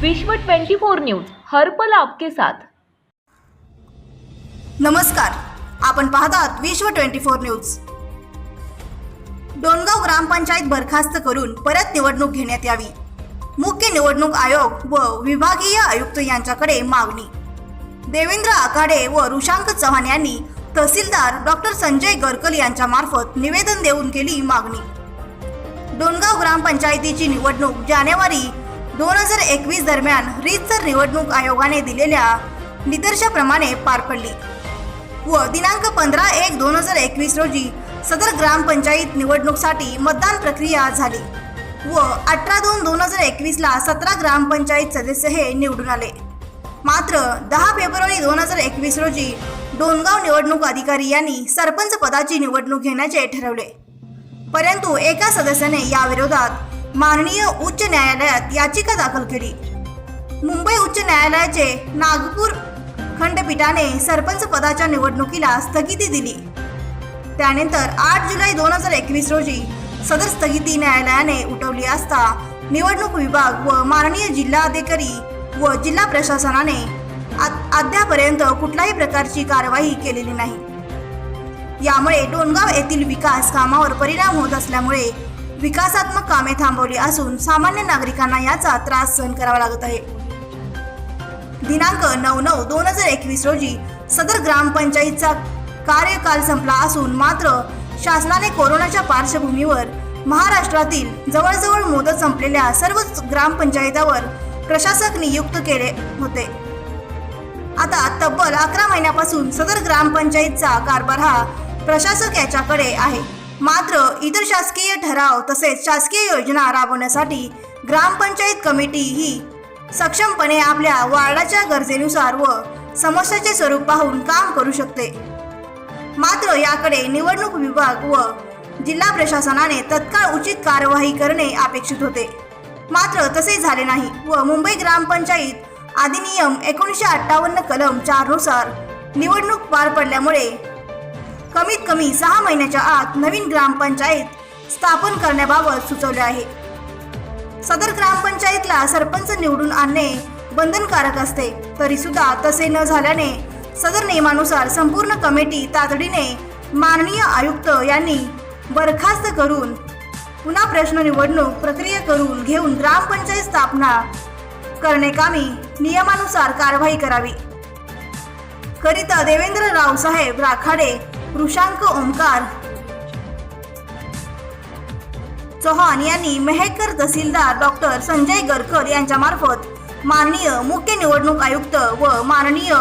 विश्व 24 न्यूज हर्पल आपके साथ. नमस्कार आपण पाहतात Vishwa twenty four news. Dongaon ग्रामपंचायत बरखास्त करून परत निवडणूक घेण्यात यावी. मुख्य निवडणूक आयोग व विभागीय आयुक्त यांच्याकडे मागणी. देवेंद्र आखाडे व रुशांक चव्हाण यांनी तहसीलदार डॉक्टर संजय गरकल यांच्या मार्फत निवेदन देऊन केली मागणी. डोणगाव ग्रामपंचायतीची निवडणूक जानेवारी दोन हजार एकवीस दरम्यान रीतसर निवडणूक आयोगाने दिलेल्या निदर्शाप्रमाणे पार पडली. व दिनांक पंधरा एक दोन हजार एकवीस रोजी सदर ग्रामपंचायत निवडणूकसाठी मतदान प्रक्रिया झाली व अठरा दोन दोन हजार एकवीसला सतरा ग्रामपंचायत सदस्य हे निवडून आले. मात्र दहा फेब्रुवारी दोन हजार एकवीस रोजी डोनगाव निवडणूक अधिकारी यांनी सरपंच पदाची निवडणूक घेण्याचे ठरवले. परंतु एका सदस्याने याविरोधात माननीय उच्च न्यायालयात याचिका दाखल केली. मुंबई उच्च न्यायालयाचे नागपूर खंडपीठाने सरपंच पदाच्या निवडणुकीला स्थगिती दिली. त्यानंतर आठ जुलै दोन हजार एकवीस रोजी सदर स्थगिती न्यायालयाने उठवली असता निवडणूक विभाग व माननीय जिल्हाधिकारी व जिल्हा प्रशासनाने अद्यापर्यंत कुठल्याही प्रकारची कारवाई केलेली नाही. यामुळे डोणगाव येथील विकास कामावर परिणाम होत असल्यामुळे विकासात्मक कामे थांबवली असून सामान्य नागरिकांना याचा त्रास सहन करावा लागत आहे. दिनांक नऊ नऊ दोन हजार एकवीस रोजी सदर ग्रामपंचायतचा कार्यकाल संपला असून मात्र शासनाने कोरोनाच्या पार्श्वभूमीवर महाराष्ट्रातील जवळजवळ मुदत संपलेल्या सर्वच ग्रामपंचायतावर प्रशासक नियुक्त केले होते. आता तब्बल अकरा महिन्यापासून सदर ग्रामपंचायतचा कारभार हा प्रशासक याच्याकडे आहे. मात्र इतर शासकीय ठराव तसेच शासकीय योजना राबवण्यासाठी ग्रामपंचायत कमिटी ही सक्षमपणे आपल्या वार्डाच्या गरजेनुसार व समस्याचे स्वरूप पाहून काम करू शकते. मात्र याकडे निवडणूक विभाग व जिल्हा प्रशासनाने तत्काळ उचित कार्यवाही करणे अपेक्षित होते. मात्र तसे झाले नाही व मुंबई ग्रामपंचायत अधिनियम एकोणीसशे अठ्ठावन्न कलम चारनुसार निवडणूक पार पडल्यामुळे कमीत कमी सहा महिन्याच्या आत नवीन ग्रामपंचायत स्थापन करण्याबाबत सुचवले आहे. सदर ग्रामपंचायतला सरपंच निवडून आणणे बंधनकारक असते. तरी सुद्धा तसे न झाल्याने सदर नियमानुसार संपूर्ण कमिटी तातडीने माननीय आयुक्त यांनी बरखास्त करून पुन्हा प्रश्न निवडणूक प्रक्रिया करून घेऊन ग्रामपंचायत स्थापना करणे कामी नियमानुसार कारवाई करावी. करिता देवेंद्र रावसाहेब राखाडे वृषांक ओंकार. चव्हाण यांनी मेहकर तहसीलदार डॉक्टर संजय गरकर यांच्या मार्फत माननीय मुख्य निवडणूक आयुक्त व माननीय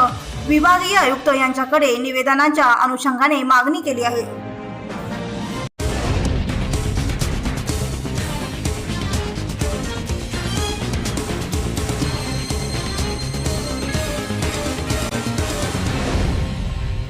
विभागीय आयुक्त यांच्याकडे निवेदनाच्या अनुषंगाने मागणी केली आहे.